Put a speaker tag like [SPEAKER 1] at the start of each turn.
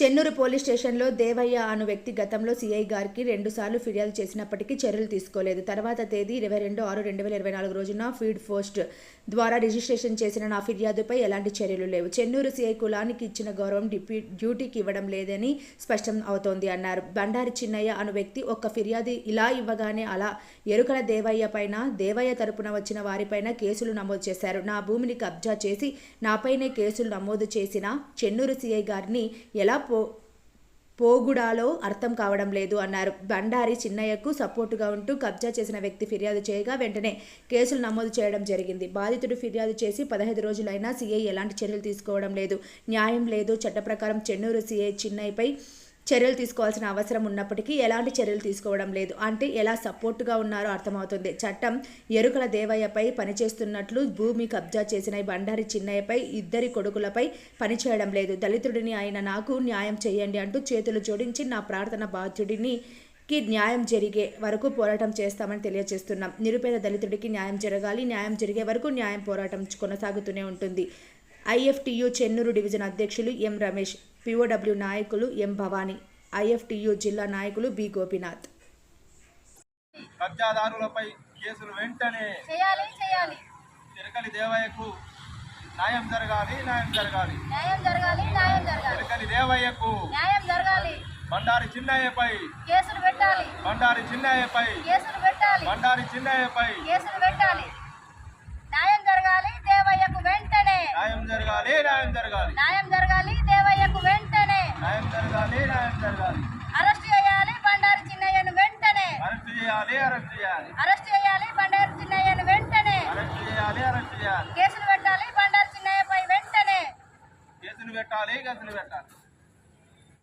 [SPEAKER 1] Chennur police స్టేషన్లో దేవయ్య అను వ్యక్తి గతంలో సీఐ గారికి రెండుసార్లు ఫిర్యాదు చేసినప్పటికీ చర్యలు తీసుకోలేదు. తర్వాత తేదీ ఇరవై రెండు ఆరు రెండు వేల ఇరవై నాలుగు రోజున ఫీడ్ పోస్ట్ ద్వారా రిజిస్ట్రేషన్ చేసిన నా ఫిర్యాదుపై ఎలాంటి చర్యలు లేవు. చెన్నూరు సీఐ కులానికి ఇచ్చిన గౌరవం డిప్యూ డ్యూటీకి ఇవ్వడం లేదని స్పష్టం అవుతోంది అన్నారు. బండారి చిన్నయ్య అను వ్యక్తి ఒక్క ఫిర్యాదు ఇలా ఇవ్వగానే అలా ఎరుకల దేవయ్య పైన దేవయ్య తరపున వచ్చిన వారిపైన కేసులు నమోదు చేశారు. నా భూమిని కబ్జా చేసి నాపైనే కేసులు నమోదు చేసిన చెన్నూరు సీఐ గారిని ఎలా పో పోగుడాలో అర్థం కావడం లేదు అన్నారు. బండారి చిన్నయ్యకు సపోర్టుగా ఉంటూ కబ్జా చేసిన వ్యక్తి ఫిర్యాదు చేయగా వెంటనే కేసులు నమోదు చేయడం జరిగింది. బాధితుడు ఫిర్యాదు చేసి పదహైదు రోజులైనా సీఐ ఎలాంటి చర్యలు తీసుకోవడం లేదు. న్యాయం లేదు. చట్ట ప్రకారం చెన్నూరు సీఐ చిన్నయ్యపై చర్యలు తీసుకోవాల్సిన అవసరం ఉన్నప్పటికీ ఎలాంటి చర్యలు తీసుకోవడం లేదు. అంటే ఎలా సపోర్టుగా ఉన్నారో అర్థమవుతుంది. చట్టం ఎరుకల దేవయ్యపై పనిచేస్తున్నట్లు భూమి కబ్జా చేసిన బండారి చిన్నయ్యపై ఇద్దరి కొడుకులపై పనిచేయడం లేదు. దళితుడిని అయిన నాకు న్యాయం చేయండి అంటూ చేతులు జోడించి నా ప్రార్థన బాధ్యుడిని కి న్యాయం జరిగే వరకు పోరాటం చేస్తామని తెలియజేస్తున్నాం. నిరుపేద దళితుడికి న్యాయం జరగాలి. న్యాయం జరిగే వరకు న్యాయం పోరాటం కొనసాగుతూనే ఉంటుంది. ఐఎఫ్టియు చెన్నూరు డివిజన్ అధ్యక్షులు ఎం రమేష్ పిఓడబ్ల్యూ నాయకులు ఎం భవానీ ఐఎఫ్టియు జిల్లా నాయకులు బి గోపినాథ్.
[SPEAKER 2] కబ్జాదారులపై కేసులు వెంటనే
[SPEAKER 3] చేయాలి చేయాలి.
[SPEAKER 2] చిరకలి దేవయ్యకు న్యాయం జరగాలి న్యాయం జరగాలి.
[SPEAKER 3] న్యాయం జరగాలి న్యాయం జరగాలి.
[SPEAKER 2] చిరకలి దేవయ్యకు
[SPEAKER 3] న్యాయం జరగాలి.
[SPEAKER 2] బండారి చిన్నయ్యపై
[SPEAKER 3] కేసులు పెట్టాలి.
[SPEAKER 2] బండారి చిన్నయ్యపై
[SPEAKER 3] కేసులు పెట్టాలి.
[SPEAKER 2] బండారి చిన్నయ్యపై
[SPEAKER 3] కేసులు పెట్టాలి న్యాయం జరగాలి దేవయ్యకు వెంటనే
[SPEAKER 2] న్యాయం జరగాలి న్యాయం జరగాలి
[SPEAKER 3] న్యాయం జరగాలి దేవయ్యకు వెంటనే
[SPEAKER 2] న్యాయం జరగాలి న్యాయం జరగాలి
[SPEAKER 3] అరెస్ట్ చేయాలి బండారు చిన్నయ్యను వెంటనే
[SPEAKER 2] అరెస్ట్ చేయాలి
[SPEAKER 3] అరెస్ట్ చేయాలి బండారు చిన్నయ్యను వెంటనే.
[SPEAKER 2] అరెస్ట్ చేయాలి అరెస్ట్ చేయాలి.
[SPEAKER 3] కేసులు పెట్టాలి బండారు చిన్నయ్యపై వెంటనే.
[SPEAKER 2] కేసులు పెట్టాలి కేసులు పెట్టాలి.